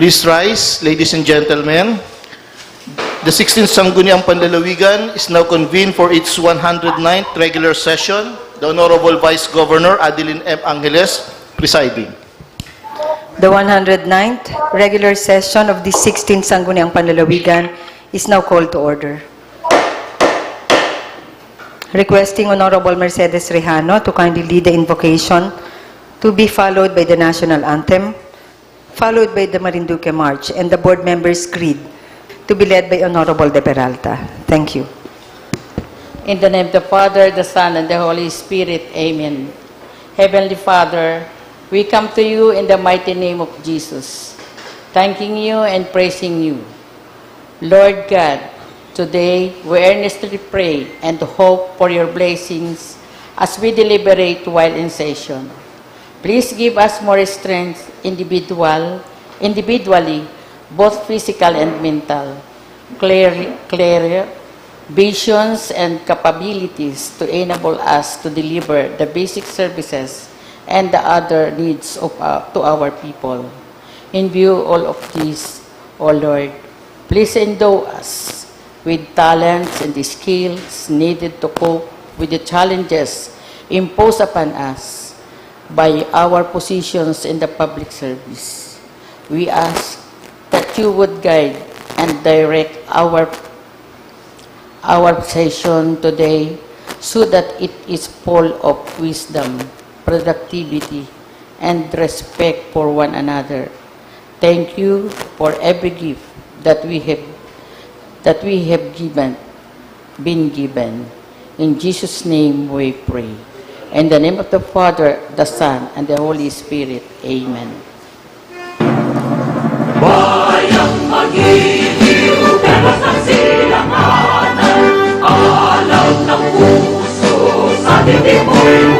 Please rise, ladies and gentlemen. The 16th Sangguniang Panlalawigan is now convened for its 109th regular session. The Honorable Vice Governor Adeline M. Angeles presiding. The 109th regular session of the 16th Sangguniang Panlalawigan is now called to order. Requesting Honorable Mercedes Rejano to kindly lead the invocation to be followed by the national anthem, followed by the Marinduque March and the board members' creed to be led by Honorable De Peralta. Thank you. In the name of the Father, the Son, and the Holy Spirit. Amen. Heavenly Father, we come to you in the mighty name of Jesus, thanking you and praising you. Lord God, today we earnestly pray and hope for your blessings as we deliberate while in session. Please give us more strength individual, individually, both physical and mental, clear, clear visions and capabilities to enable us to deliver the basic services and the other needs of our, to our people. In view all of this, O Lord, please endow us with talents and the skills needed to cope with the challenges imposed upon us by our positions in the public service. We ask that you would guide and direct our our session today so that it is full of wisdom, productivity, and respect for one another. Thank you for every gift that we have that we have given been given. In Jesus' name we pray. In the name of the Father, the Son, and the Holy Spirit. Amen. Bayang magiliw, pero sa silanganan, alaw ng puso sa dibdib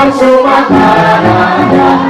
Masumata Nanda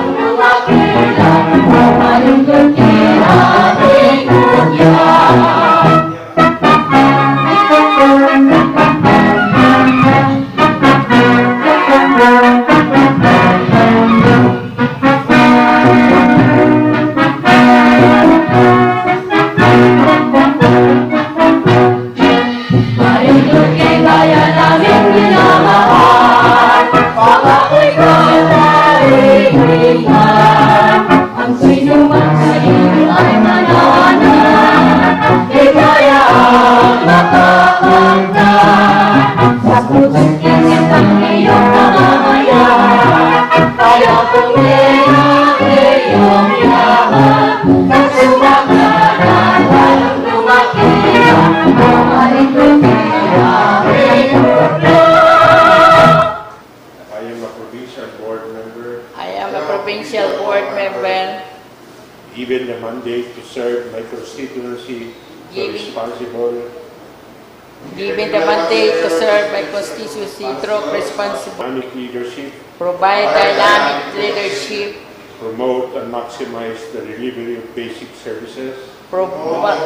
the mandate to serve my constituency through responsible, dynamic leadership, provide dynamic leadership, promote and maximize the delivery of basic services. Provide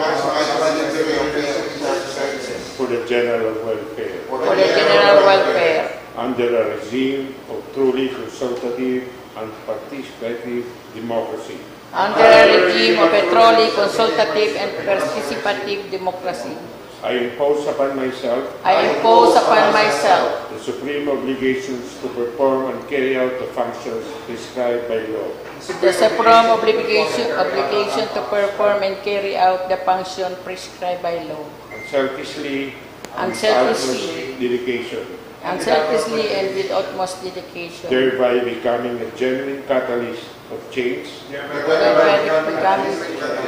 for the general welfare. For the general welfare, under a regime of truly consultative and participative democracy. under a regime of a truly consultative and participative democracy. I impose upon myself I impose upon myself the supreme obligations to perform and carry out the functions prescribed by law. the supreme obligation, obligation to perform and carry out the function prescribed by law, Unselfishly and with Unselfishly. utmost dedication, unselfishly and with utmost dedication, thereby becoming a genuine catalyst of change thereby becoming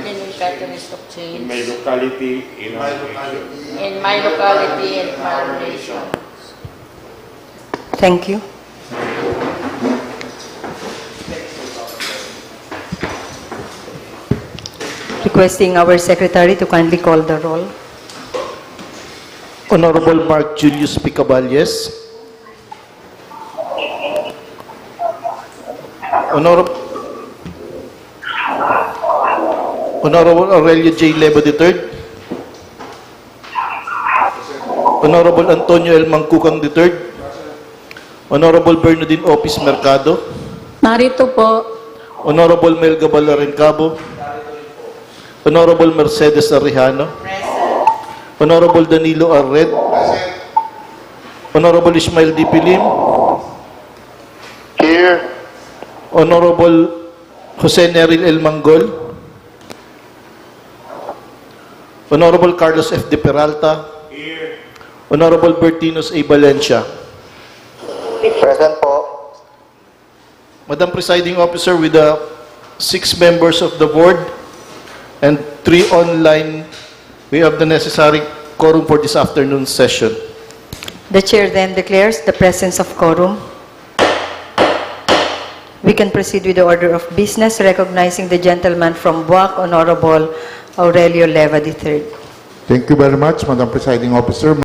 genuine catalyst of in my locality in our nation. in my locality and my nation. Thank you. Requesting our secretary to kindly call the roll. Honorable Mark Julius Picaballes. Honorable Honorable Aurelio J. Lebo III. Honorable Antonio L. Mangkukang III. Honorable Bernardine Opis Mercado. Narito po. Honorable Melga Balarencabo. Honorable Mercedes Arrijano. Honorable Danilo Arred. Honorable Ismail D. Pilim. Here. Honorable Jose Neril L. Mangol. Honorable Carlos F. De Peralta. Honorable Bertinos A. Valencia. Present po. Madam Presiding Officer, with the six members of the board and three online, we have the necessary quorum for this afternoon's session. The chair then declares the presence of quorum. We can proceed with the order of business, recognizing the gentleman from Buac, Honorable Aurelio Leva III. Thank you very much, Madam Presiding Officer.